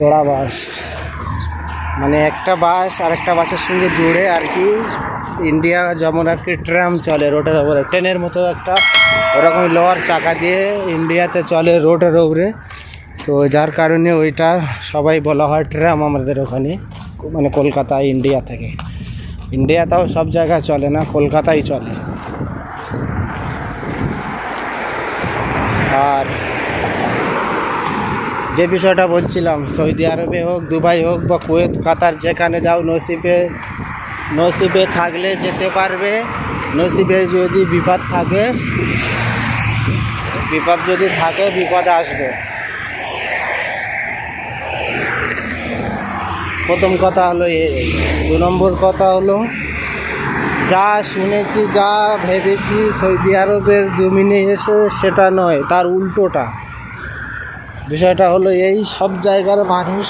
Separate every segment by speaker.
Speaker 1: জোড়া বাস। মানে একটা বাস আর একটা বাসের সঙ্গে জুড়ে আর কি ইন্ডিয়া যেমন আর কি ট্রাম চলে রোডের ওপরে ট্রেনের মতো একটা ওরকম লোয়ার চাকা দিয়ে ইন্ডিয়াতে চলে রোডের ওপরে তো যার কারণে ওইটা সবাই বলা হয় ট্রাম আমাদের ওখানে মানে কলকাতা, ইন্ডিয়া থেকে। ইন্ডিয়াতেও সব জায়গায় চলে না কলকাতায় চলে আর যে বিষয়টা বলছিলাম, সৌদি আরবে হোক, দুবাই হোক বা কুয়েত, কাতার, যেখানে যাও, নসিবে নসিবে থাকলে যেতে পারবে। নসিবে যদি বিপদ থাকে, বিপদ যদি থাকে, বিপদ আসবে। প্রথম কথা হলো এ, দু নম্বর কথা হলো, যা শুনেছি, যা ভেবেছি সৌদি আরবের জমিনে এসে সেটা নয়, তার উল্টোটা। বিষয়টা হলো এই সব জায়গার মানুষ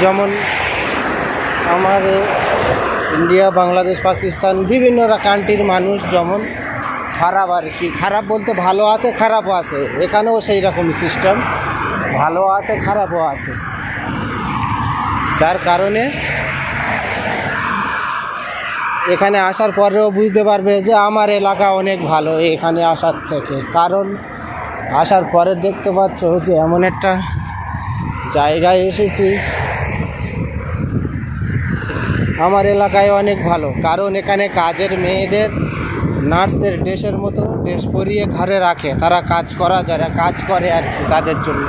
Speaker 1: যেমন আমার ইন্ডিয়া, বাংলাদেশ, পাকিস্তান বিভিন্ন কান্ট্রির মানুষ যেমন খারাপ আর কি। খারাপ বলতে ভালো আছে, খারাপও আছে। এখানেও সেই রকম সিস্টেম ভালো আছে, খারাপও আছে। যার কারণে এখানে আসার পরেও বুঝতে পারবে যে আমার এলাকা অনেক ভালো এখানে আসার থেকে। কারণ আসার পরে দেখতে পাচ্ছ যে এমন একটা জায়গায় এসেছি। আমার এলাকায় অনেক ভালো, কারণ এখানে কাজের মেয়েদের নার্সের ড্রেসের মতো ড্রেস পরিয়ে ঘরে রাখে, তারা কাজ করা, যারা কাজ করে আর কি তাদের জন্য।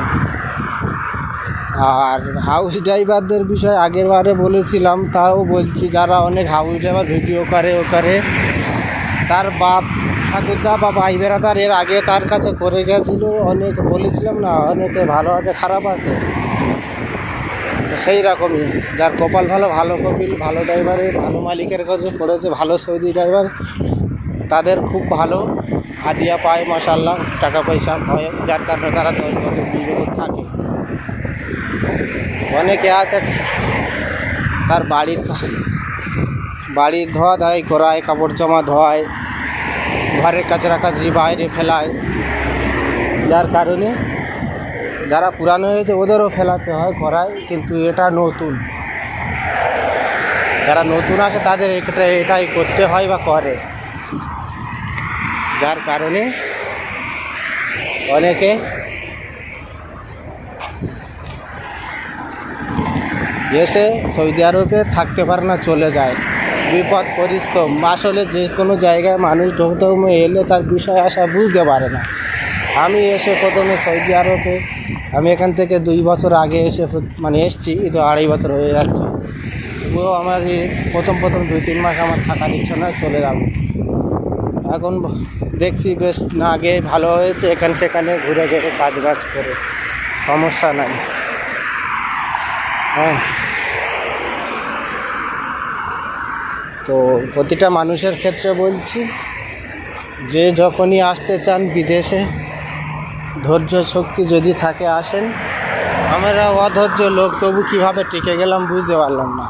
Speaker 1: আর হাউস ড্রাইভারদের বিষয়ে আগের বারে বলেছিলাম, তাও বলছি, যারা অনেক হাউস ড্রাইভার ভিডিও করে, ও করে, তার বাপ ঠাকুরদা বা ভাই বেড়াদার এর আগে তার কাছে করে গেছিল, অনেক বলেছিলাম না, অনেকে ভালো আছে, খারাপ আছে। তো সেই রকমই, যার কপাল ভালো ভালো কপিল, ভালো ড্রাইভারের ভালো মালিকের কাছে পড়েছে, ভালো সৌদি ড্রাইভার তাদের খুব ভালো। হাদিয়া পায় মাসাল্লাহ টাকা পয়সা হয়, যার কারণে তারা দশ বছর, বিশ বছর থাকে। অনেকে আছে, তার বাড়ির বাড়ির ধোয়া ধাই করায় কাপড় জামা ধোয়ায় ঘরের কাচরি বাইরে ফেলায়। যার কারণে যারা পুরানো হয়েছে ওদেরও ফেলাতে হয় করায় কিন্তু এটা নতুন। যারা নতুন আছে তাদের এটা এটাই করতে হয় বা করে। যার কারণে অনেকে এসে সৌদি আরবে থাকতে পারে না, চলে যায়। বিপদ, পরিশ্রম, আসলে যে কোনো জায়গায় মানুষ ধৌমে এলে তার বিষয় আসা বুঝতে পারে না। আমি এসে প্রথমে সৌদি আরবে, আমি এখান থেকে দুই বছর আগে এসে মানে এসছি তো আড়াই বছর হয়ে যাচ্ছে। পুরো আমার প্রথম প্রথম দুই, তিন মাস আমার থাকার ইচ্ছা না চলে যাব। এখন দেখছি বেশ না আগে ভালো হয়েছে, এখানে সেখানে ঘুরে ঘুরে কাজ বাজ করে, সমস্যা নাই। হ্যাঁ। তো প্রতিটা মানুষের ক্ষেত্রে বলছি, যে যখনই আসতে চান বিদেশে, ধৈর্য শক্তি যদি থাকে আসেন। আমরা অধৈর্য লোক, তবু কীভাবে টিকে গেলাম বুঝতে পারলাম না।